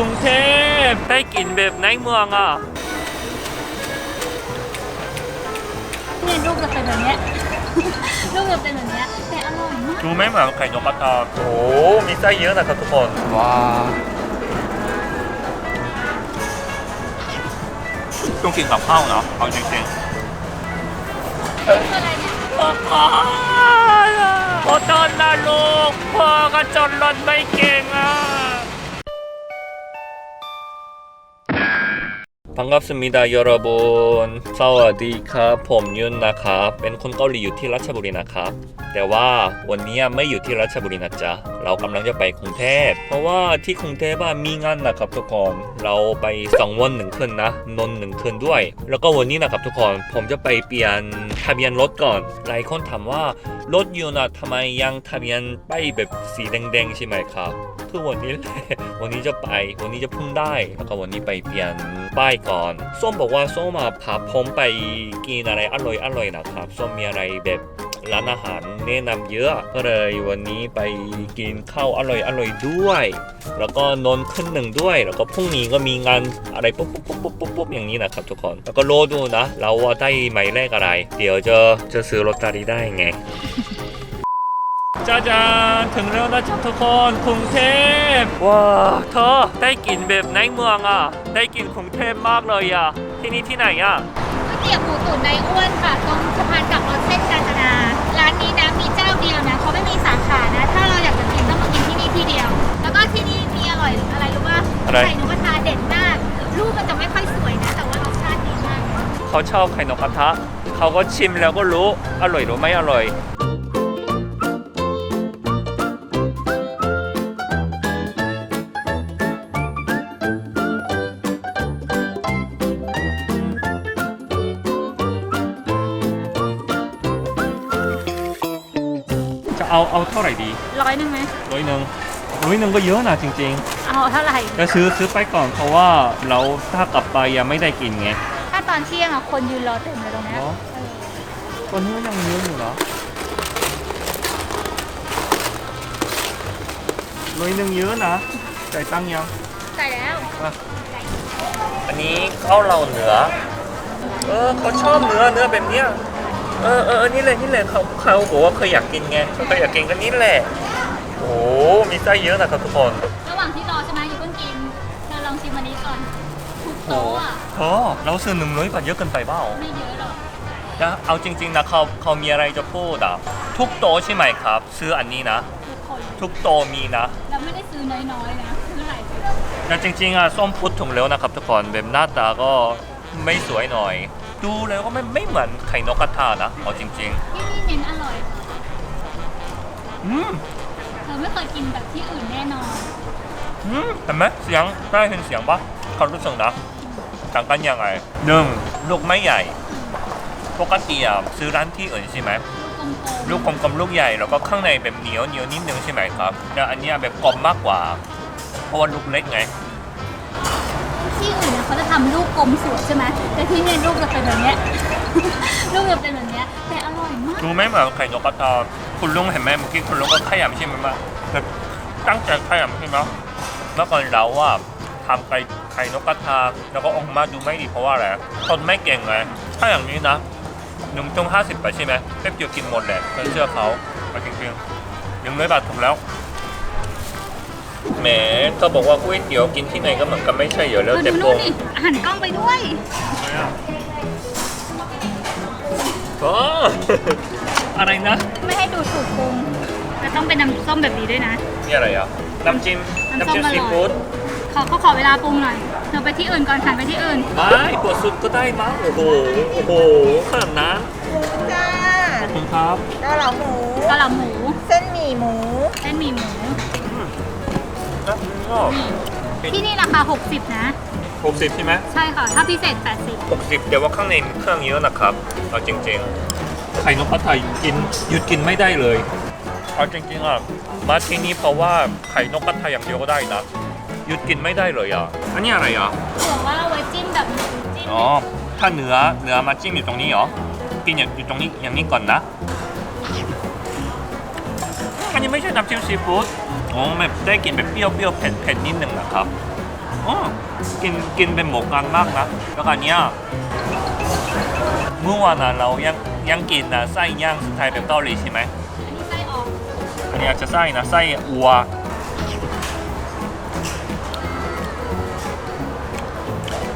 กรุงเทพได้กลิ่นแบบในเมืองอะเนี่ยลูกจะเป็นแบบเนี้ยลูกจะเป็นแบบเนี้ยแต่อร่อยมากดูไม่เหมือนไข่นกกระทาโอ้มีไส้เยอะนะครับทุกคนว้าต้องกินกับข้าวนะเอาจริงอะไรเนี่ยๆพ่อพ่อขอโทษนะลูกพ่อก็จนรถไม่เก่ง พังกับสมิดายรบนสวัสดีครับ ผมยุนนะครับ เป็นคนเกาหลีอยู่ที่ราชบุรีนะครับ แต่ว่าวันนี้ไม่อยู่ที่ราชบุรีนะจ๊ะ เรากำลังจะไปกรุงเทพ เพราะว่าที่กรุงเทพมีงานนะครับทุกคน เราไปสองวันหนึ่งคืนนะ นนหนึ่งคืนด้วย แล้วก็วันนี้นะครับทุกคน ผมจะไปเปลี่ยนทะเบียนรถก่อน หลายคนถามว่ารถยูนะทำไมยังทะเบียนไปแบบสีแดงๆใช่ไหมครับ คือวันนี้แหละวันนี้จะไป วันนี้จะพุ่งได้ แล้วก็วันนี้ไปเปลี่ยนป้ายก่อนส้มบอกว่าส้มมาพาผมไปกินอะไรอร่อยอร่อยนะครับส้มมีอะไรแบบร้านอาหารแนะนำเยอะก็เลยวันนี้ไปกินข้าวอร่อยอร่อยด้วย แล้วก็นอนขึ้นหนึ่งด้วย แล้วก็พรุ่งนี้ก็มีงานอะไรปุ๊บปุ๊บปุ๊บปุ๊บปุ๊บปุ๊บอย่างนี้นะครับทุกคนแล้วก็รอดูนะ เราว่าได้หมายเลขอะไร เดี๋ยวจะจะซื้อลอตเตอรี่ได้ไง จ้าจานถึงแล้วนะจ๊ะทุกคนกรุงเทพว้าเธอได้กลิ่นแบบในเมืองอะ ได้กลิ่นกรุงเทพมากเลยอะ ที่นี่ที่ไหนอะก๋วยเตี๋ยวหมูตุ๋นในอ้วนค่ะ ตรงสะพานกลับรถเส้นกาญจนา ร้านนี้นะมีเจ้าเดียวนะเขาไม่มีสาขานะ ถ้าเราอยากจะกินต้องมากินที่นี่ที่เดียว แล้วก็ที่นี่มีอร่อยอะไรรู้ป่ะอะไรไข่นกกระทาเด็ดมากรูปมันจะไม่ค่อยสวยนะแต่ว่ารสชาติดีมากนะเขาชอบไข่นกกระทะเขาก็ชิมแล้วก็รู้อร่อยหรือไม่อร่อย เอาเอาเท่าไหร่ดีร้อยหนึ่งไหมร้อยหนึ่งร้อยหนึ่งก็เยอะนะจริงเอาเท่าไหร่ๆจะซื้อซื้อไปก่อนเพราะว่าเราถ้ากลับไปยังไม่ได้กินไง ถ้าตอนเที่ยงอะคนยืนรอเต็มเลยตรงเนี้ยเหรอ เออตอนนี้ก็ยังเยอะอยู่เหรอร้อยหนึ่งเยอะนะจ่ายตังค์ยัง ใส่แล้วอันนี้ข้าวเราเนื้อเออเขาชอบเนื้อเนื้อแบบเนี้ย เออเออเออนี่แหละนี่แหละเขาเขาบอกว่าเคยอยากกินไงเคยอยากกินก็นี่แหละ โอ้มีไส้เยอะนะครับทุกคนระหว่างที่รอใช่ไหมอย่าเพิ่งกินเราลองชิมอันนี้ก่อนทุกโต๊ะอะเออเราซื้อหนึ่งร้อยบาทเยอะเกินไปเปล่าไม่เยอะหรอกนะเอาจริง ๆนะเขาเขามีอะไรจะพูดอะทุกโต๊ะใช่ไหมครับ ซื้ออันนี้นะ ทุกคนทุกโต๊ะมีนะเราไม่ได้ซื้อน้อยๆนะซื้อหลายตัวแต่จริงๆอะส้มพูดถึงแล้วนะครับทุกคนแบบหน้าตาก็ไม่สวยหน่อย ดูแล้วก็ไม่ไม่เหมือนไข่นกกระทานะเอาจริง ที่นี่เน้นอร่อยๆ อืมเธอไม่เคยกินแบบที่อื่นแน่นอน อืมเห็นไหมเสียงได้ยินเสียงปะเขารู้สึกนะต่างกันยังไงหนึ่งลูกไม่ใหญ่ ปกติอะซื้อร้านที่อื่นใช่ไหมลูกกลมๆลูกกลมๆลูกใหญ่แล้วก็ข้างในแบบเหนียวเหนียวนิดนึงใช่ไหมครับแต่อันเนี้ยแบบกลมมากกว่าเพราะว่าลูกเล็กไง ที่อื่นนะเขาจะทำลูกกลมสวยใช่ไหมแต่ที่เนี่ยลูกจะเป็นแบบเนี้ย ลูกจะเป็นแบบเนี้ยแต่อร่อยมากดูไหมเหมือนไข่นกกระทาคุณลุงเห็นไหมเมื่อกี้คุณลุงก็ขยำใช่ไหมว่าแบบตั้งใจขยำใช่ไหมเมื่อก่อนเราว่าทำไข่ไข่นกกระทาแล้วก็ออกมาดูไม่ดีเพราะว่าอะไรคนไม่เก่งไงถ้าอย่างนี้นะหนึ่งจงห้าสิบไปใช่ไหมแป๊บเดียวกินหมดแหละเชื่อเขาเอาจริงๆหนึ่งร้อยบาทถูกแล้ว แหมเธอบอกว่าก๋วยเตี๋ยวกินที่ไหนก็เหมือนกันไม่ใช่เหรอแล้วเออแต่ดูโปนู่รนดิหันกล้องไปด้วยอ๋ออะไรนะ ไม่ให้ดูถูกปรุงแต่ต้องเป็นน้ำส้มแบบนี้ด้วยนะ นี่อะไรอะ น้ำจิ้ม น้ำส้มน้ำจิ้มอร่อยซีฟู้ดขอเขาขอเวลาปรุงหน่อยเธอไปที่อื่นก่อนหันไปที่อื่น ไม่ปวดสุดก็ได้มั้ง โอ้โห โอ้โหขนาดนั้นจ้าขอบคุณครับเกาเหลาหมูกะหล่ำหมู เส้นหมี่หมู เส้นหมี่หมู ก็ที่นี่ราคา 60 นะ หกสิบใช่ไหมใช่ค่ะ ถ้าพิเศษ80หกสิบเดี๋ยวว่าข้างในมีเครื่องเยอะนะครับเอาจริงๆไข่นกกระทากินหยุดกินไม่ได้เลย เอาจริงๆอะมาที่นี่เพราะว่าไข่นกกระทาอย่างเดียวก็ได้นะหยุดกินไม่ได้เลยอะอันนี้อะไรอะถือว่าเอาไว้จิ้มแบบจิ้มอ๋อถ้าเนื้อเนื้อมาจิ้มอยู่ตรงนี้เหรอกินอย่างอยู่ตรงนี้อย่างนี้ก่อนนะอั นนี้ไม่ใช่น้ำจิ้มซีฟู้ดอ๋อแบบได้กลินแบบเปรี้ยวเปรี้ยวๆเผ็ดเผ็ดนิดนึงนะครับอ๋อกินกินเป็นหมกกันมากนะแล้วก็อันเนี้ยเมื่อวานนะเรายังยังกินนะไส้ย่างสไตล์แบบเกาหลีใช่ไหมอันนี้ไส้ออกอันนี้อาจจะไส้นะไส้อัว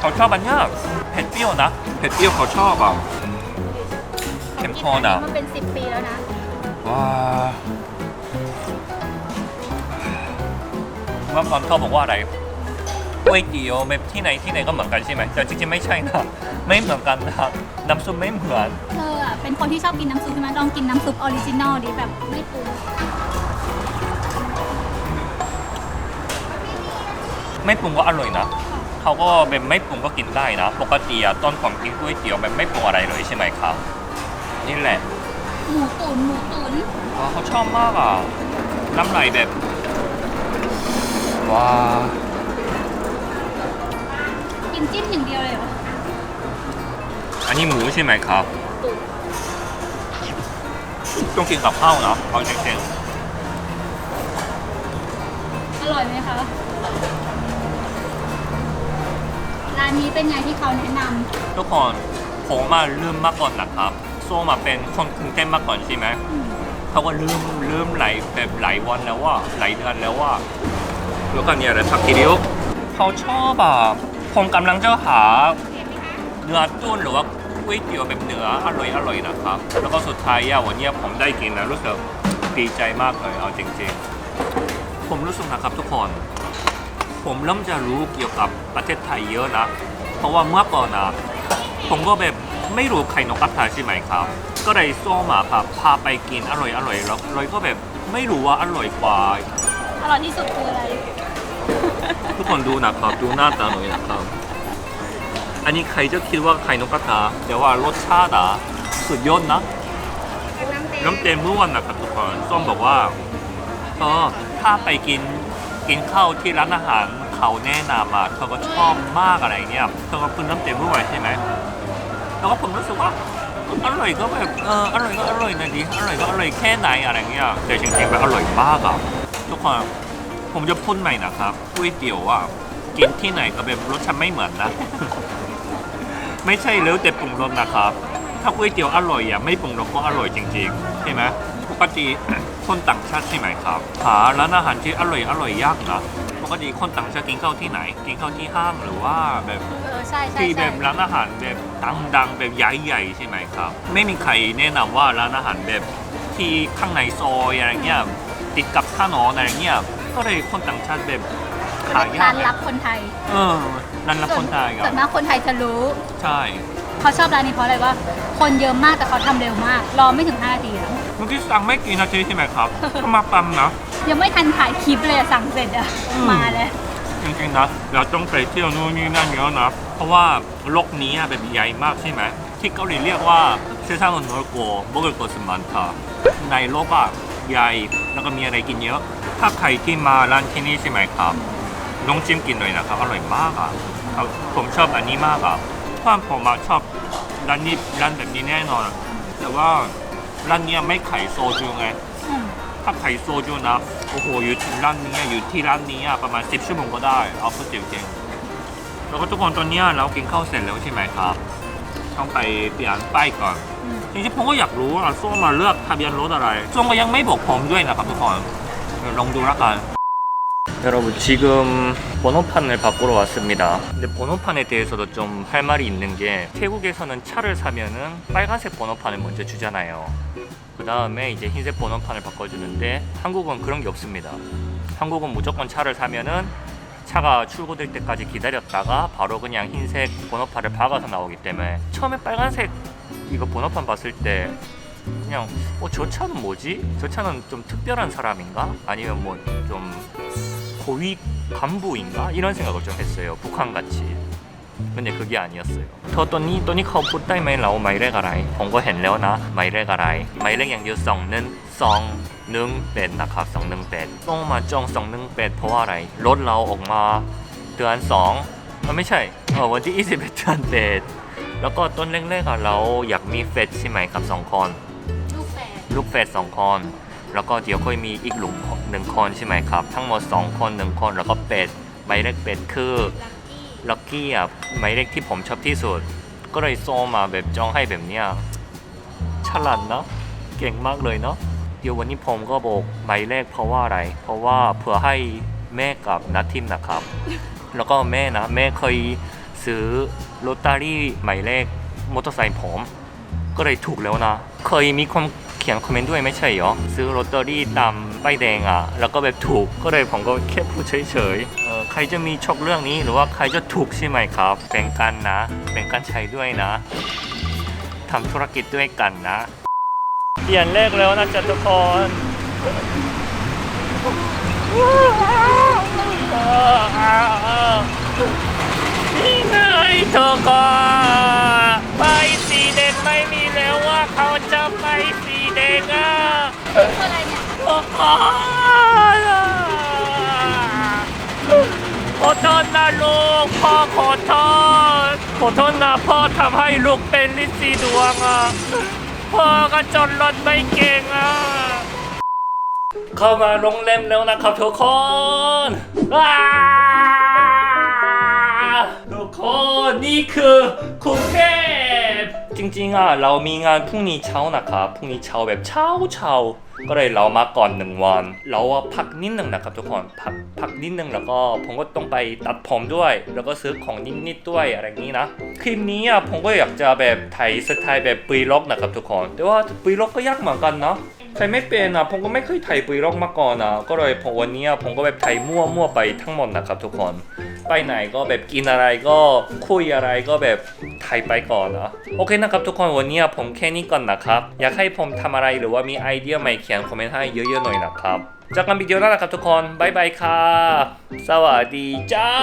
เขาชอบอันเนี้ยเผ็ดเปรี้ยวนะเผ็ดเปรี้ยวเขาชอบอะเข้มข้นอะมันเป็น10ปีแล้วนะว้า เมื่อก่อนเขาบอกว่าอะไรก๋วยเตี๋ยวแบบที่ไหนที่ไหนก็เหมือนกันใช่ไหมแต่จริงๆไม่ใช่นะไม่เหมือนกันนะน้ำซุปไม่เหมือนเธออะเป็นคนที่ชอบกินน้ำซุปใช่ไหมลองกินน้ำซุปออริจินอลดิแบบไม่ปรุงไม่ปรุงก็อร่อยนะเขาก็แบบไม่ปรุงก็กินได้นะปกติอะต้นของกินก๋วยเตี๋ยวแบบไม่ปรุงอะไรเลยใช่ไหมครับนี่แหละหมูตุ๋นหมูตุ๋นว้าเขาชอบมากอะน้ำไหลแบบ ว้ากินจิ้มอย่างเดียวเลยเหรออันนี้หมูใช่ไหมครับตุ๋นต้องกินกับข้าวนะเอาจริงอร่อยไหมคะ ร้านนี้เป็นไงที่เขาแนะนๆทุกคนผมมาลืมมาก่อนนะครับโซมาเป็นคนกรุงเทพมาก่อนใช่ไหมำอืมเขาก็ลืมลืมหลายแบบหลายวันแล้วว่าหลายเดือนแล้วว่า แล้วก็เนี่ยอะไรผักกีริวเขาชอบอะผมกำลังจะหาเนื้อตุ้นหรือว่าก๋วยเตี๋ยวแบบเนื้ออร่อยอร่อยนะครับ แล้วก็สุดท้ายอะวันเนี้ยผมได้กินแล้วรู้สึกดีใจมากเลยเอาจริงๆ ผมรู้สึกนะครับทุกคน ผมเริ่มจะรู้เกี่ยวกับประเทศไทยเยอะนะ เพราะว่าเมื่อก่อนนะผมก็แบบไม่รู้ไข่นกกระทาใช่ไหมครับ ก็เลยโซมาครับพาไปกินอร่อยอร่อยแล้วเลยก็แบบไม่รู้ว่าอร่อยกว่าอร่อยที่สุดคืออะไร ทุกคนดูนะครับ ดูหน้าตาหน่อยนะครับ อันนี้ใครจะคิดว่าไข่นกกระทาแต่ว่ารสชาติอะสุดยอดนะน้ำเต็มเมื่อวันนะครับทุกคนส้มบอกว่าเออถ้าไปกินกินข้าวที่ร้านอาหารเขาแนะนำมาเธอก็ชอบมากอะไรเงี้ยเธอก็กินน้ำเต็มเมื่อวันใช่ไหมแล้วก็ผมรู้สึกว่าอร่อยก็แบบเอออร่อยก็อร่อยนะดิอร่อยก็อร่อยแค่ไหนอะไรเงี้ยแต่จริงๆแบบอร่อยมากอะทุกคน ผมจะพูดใหม่นะครับก๋วยเตี๋ยวอะกินที่ไหนก็แบบรสชาติไม่เหมือนนะ ไม่ใช่แล้วแต่ปรุงรสนะครับ ถ้าก๋วยเตี๋ยวอร่อยอะไม่ปรุงรสก็อร่อยจริงๆใช่ไหมปกติคนต่างชาติใช่ไหมครับหาร้านอาหารที่อร่อยอร่อยยากนะปกติคนต่างชาติกินข้าวที่ไหน กินข้าวที่ห้างหรือว่าแบบเออใช่ใช่ที่แบใช่บร้านอาหารแบบดังๆแบบใหญ่ๆใช่ไหมครับ ไม่มีใครแนะนำว่าร้านอาหารแบบที่ข้างในซอยอะไรเงี้ยติดกับถนนอะไรเงี้ย ก็เลยคนต่างชาติแบบหายาร้ากนรับคนไทยเออร้านรับคนไทยคส่รัวบนมากคนไทยจะรู้ใช่เขาชอบร้านนี้เพราะอะไรว่า คนเยอะมากแต่เขาทำเร็วมาก รอไม่ถึง5นาทีแล้วเมื่อกี้สั่งไม่กี่นาทีใช่ไหมครับก็มาปั๊มนะ ยังไม่ทันถ่ายคลิปเลยอะสั่งเสร็จอะอืม มาเลยจริงๆนะเราต้องไปเที่ยวนู่นนี่นั่นเยอะนะเพราะว่าโลกนี้อะแบบใหญ่มากใช่ไหมที่เกาหลีเรียกว่าเซซังนอร์โกโบกโกสมันทาในโลกอะ ใหญ่ แล้วก็มีอะไรกินเยอะ ถ้าใครที่มาร้านที่นี่ใช่ไหมครับลองชิมกินหน่อยนะครับอร่อยมากอะผมชอบอันนี้มากอะเพราะผมชอบร้านนี้ร้านแบบนี้แน่นอน แต่ว่าร้านเนี้ยไม่ขายโซจูไงถ้าขายโซจูนะโอ้โหอยู่ที่ร้านนี้อะอยู่ที่ร้านนี้ประมาณ 10 ชั่วโมงก็ได้เอาพูดจริงๆแล้วก็ทุกคนตอนนี้เรากินข้าวเสร็จแล้วใช่ไหมครับ ต้องไปเปลี่ยนป้ายก่อน จริงๆผมก็อยากรู้ว่าส้มมาเลือกทะเบียนรถอะไรส้มก็ยังไม่บอกผมด้วยนะครับทุกคนเดี๋ยวลองดูแล้วกัน 여러분 지금 번호판을 바꾸러 왔습니다. 근데 번호판에 대해서도 좀 할 말이 있는 게 태국에서는 차를 사면은 빨간색 번호판을 먼저 주잖아요. 그 다음에 이제 흰색 번호판을 바꿔주는데 한국은 그런 게 없습니다. 한국은 무조건 차를 사면은 차가 출고될 때까지 기다렸다가 바로 그냥 흰색 번호판을 박아서 나오기 때문에 처음에 빨간색 이거 번호판 봤을 때 그냥 어 저 차는 뭐지? 저 차는 좀 특별한 사람인가? 아니면 뭐 좀 고위 간부인가? 이런 생각을 좀 했어요. 북한 같이. 근데 그게 아니었어요. 더 또니 또니เขาพูดได้ไหมเราหมายเลขอะไรผมก็เห็นแล้วนะหมายเลขอะไรหมายเลขอย่างเดียวสองหนึ่งสองหนึ่งเป็ดนะครับสองหนึ่งเป็ดต้องมาจองสองหนึ่งเป็ดเพราะว่าอะไรรถเราออกมาเดือนสองเออไม่ใช่เออวันที่21เดือนเป็ด แล้วก็ต้นแรกๆอะเราอยากมีเฟสใช่ไหมกับสองคนลูกแฝดลูกเฟสสองคนแล้วก็เดี๋ยวค่อยมีอีกหลุมหนึ่งคนใช่ไหมครับ ทั้งหมด2คนหนึ่งคนแล้วก็เป็ดหมายเลขเป็ดคือลักกี้ลัคกี้อะหมายเลขที่ผมชอบที่สุด ก็เลยโซมาแบบจองให้แบบเนี้ยฉลาดเนาะเก่งมากเลยเนาะเดี๋ยววันนี้ผมก็บอกหมายเลขเพราะว่าอะไร เพราะว่าเพื่อให้แม่กับนัททิมนะครับ แล้วก็แม่นะแม่เคย ซื้อลอตเตอรี่หมายเลขมอเตอร์ไซค์ผม ก็เลยถูกแล้วนะ เคยมีคนเขียนคอมเมนต์ด้วยไม่ใช่เหรอ ซื้อลอตเตอรี่ตามป้ายแดงอะ แล้วก็แบบถูกก็เลยผมก็แค่พูดเฉยๆเออใครจะมีโชคเรื่องนี้หรือว่าใครจะถูกใช่ไหมครับแบ่งกันนะแบ่งกันใช้ด้วยนะทำธุรกิจด้วยกันนะ เปลี่ยนเลขแล้วนะจ๊ะทุก คนนี่ไงทุกคนไปสีแดงไม่มีแล้วว่าเขาจะไปสีแดงอะอะไรเนี่ยขอโทษนะลูกพ่อขอโทษขอโทษนะพ่อทำให้ลูกเป็นลิซีดวงอะพ่อก็จนรถไม่เก่งอะเข้ามาโรงแรมแล้วนะครับทุกคนว้า นี่คือกรุงเทพจริงๆอะเรามีงานพรุ่งนี้เช้านะครับพรุ่งนี้เช้าแบบเช้าเช้าก็เลยเรามาก่อนหนึ่งวัน เราพักนิดหนึ่งนะครับทุกคนพักพักนิดหนึ่งแล้วก็ผมก็ต้องไปตัดผมด้วย แล้วก็ซื้อของนิดๆด้วยอะไรอย่างนี้นะคลิปนี้อะผมก็อยากจะแบบถ่ายสไตล์แบบปีล็อกนะครับทุกคน แต่ว่าปีล็อกก็ยากเหมือนกันเนาะ ถ่ายไม่เป็นอะผมก็ไม่เคยถ่ายวีล็อกมาก่อนอะก็เลยผมวันนี้ผมก็แบบถ่ายมั่วมั่วๆไปทั้งหมดนะครับทุกคนไปไหนก็แบบกินอะไรก็คุยอะไรก็แบบถ่ายไปก่อนนะโอเคนะครับทุกคนวันนี้ผมแค่นี้ก่อนนะครับ อยากให้ผมทำอะไรหรือว่ามีไอเดียใหม่เขียนคอมเมนต์ให้เยอะๆหน่อยนะครับเจากกันวิดีโอหน้านะครับทุกคนบายบายครับสวัสดีเจ้า